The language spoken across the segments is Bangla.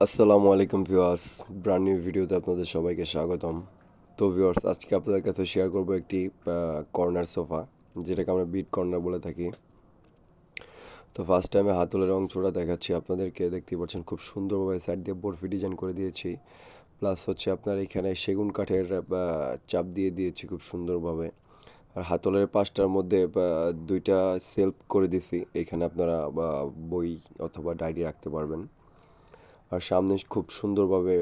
আসসালামু আলাইকুম ভিউয়ার্স ব্র্যান্ড নিউ ভিডিওতে আপনাদের সবাইকে স্বাগতম। তো ভিউয়ার্স, আজকে আপনাদের কাছে শেয়ার করব একটি কর্নার সোফা যেটাকে আমরা বিট কর্নার বলে থাকি। তো ফার্স্ট টাইমে হাতলের অংশটা দেখাচ্ছি আপনাদেরকে। দেখতে পাচ্ছেন, খুব সুন্দরভাবে সাইড দিয়ে বরফি ডিজাইন করে দিয়েছি। প্লাস হচ্ছে আপনার এখানে সেগুন কাঠের চাপ দিয়ে দিয়েছি খুব সুন্দরভাবে। আর হাতলের পাশটার মধ্যে দুইটা সেলফ করে দিছি। এখানে আপনারা বই অথবা ডায়েরি রাখতে পারবেন। আর সামনে খুব সুন্দরভাবে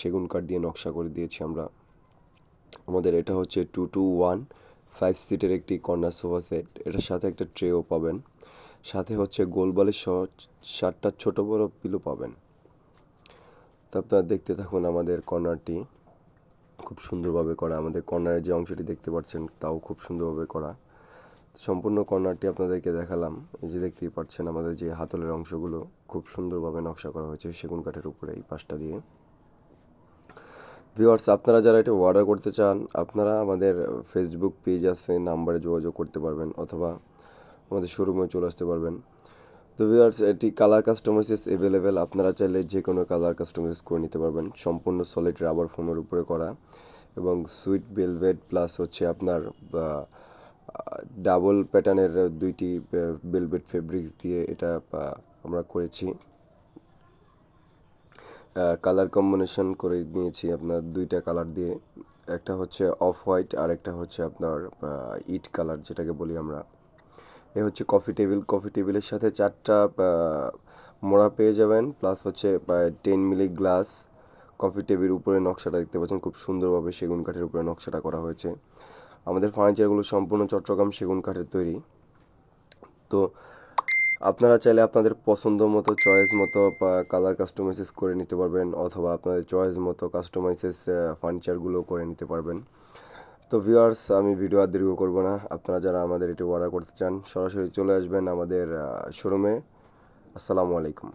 সেগুন কাঠ দিয়ে নকশা করে দিয়েছি আমরা। আমাদের এটা হচ্ছে টু টু ওয়ান ফাইভ সিটের একটি কর্নার সোফা সেট। এটার সাথে একটা ট্রেও পাবেন। সাথে হচ্ছে গোলবালিশ সহ সাতটা ছোট বড় পিলো পাবেন। তো আপনারা দেখতে থাকুন আমাদের কর্নারটি। খুব সুন্দরভাবে করা। আমাদের কর্নারের যে অংশটি দেখতে পাচ্ছেন, তাও খুব সুন্দরভাবে করা। সম্পূর্ণ কর্নারটি আপনাদেরকে দেখালাম। এই যে দেখতেই পাচ্ছেন আমাদের যে হাতলের অংশগুলো খুব সুন্দরভাবে নকশা করা হয়েছে সেগুন কাঠের উপরে এই পাশটা দিয়ে। ভিউয়ার্স আপনারা যারা এটা অর্ডার করতে চান, আপনারা আমাদের ফেসবুক পেজ আছে, নাম্বারে যোগাযোগ করতে পারবেন অথবা আমাদের শোরুমে চলে আসতে পারবেন। তো ভিউয়ার্স এটি কালার কাস্টমাইজেস অ্যাভেলেবেল আপনারা চাইলে যে কোনো কালার কাস্টমাইজ করে নিতে পারবেন। সম্পূর্ণ সলিড রাবার ফোমের উপরে করা এবং সুইট বেলভেট প্লাস হচ্ছে আপনার ডাবল প্যাটার্নের দুইটি ভেলভেট ফেব্রিক্স দিয়ে এটা আমরা করেছি। কালার কম্বিনেশন করে নিয়েছি আপনার দুইটা কালার দিয়ে। একটা হচ্ছে অফ হোয়াইট আর একটা হচ্ছে আপনার ইট কালার যেটাকে বলি আমরা। এ হচ্ছে কফি টেবিল কফি টেবিলের সাথে চারটা মোড়া পেয়ে যাবেন প্লাস হচ্ছে ten milli glass coffee table উপরে নকশাটা দেখতে পাচ্ছেন। খুব সুন্দরভাবে সেগুন কাঠের উপরে নকশাটা করা হয়েছে। আমাদের ফার্নিচারগুলো সম্পূর্ণ চট্টগ্রাম সেগুন কাঠের তৈরি। তো আপনারা চাইলে আপনাদের পছন্দ মতো চয়েস মতো কালার কাস্টমাইজেস করে নিতে পারবেন অথবা আপনাদের চয়েস মতো কাস্টমাইজেস ফার্নিচারগুলো করে নিতে পারবেন। তো ভিউয়ার্স আমি ভিডিও আর দীর্ঘ করব না। আপনারা যারা আমাদের এটি অর্ডার করতে চান, সরাসরি চলে আসবেন আমাদের শোরুমে আসসালামু আলাইকুম।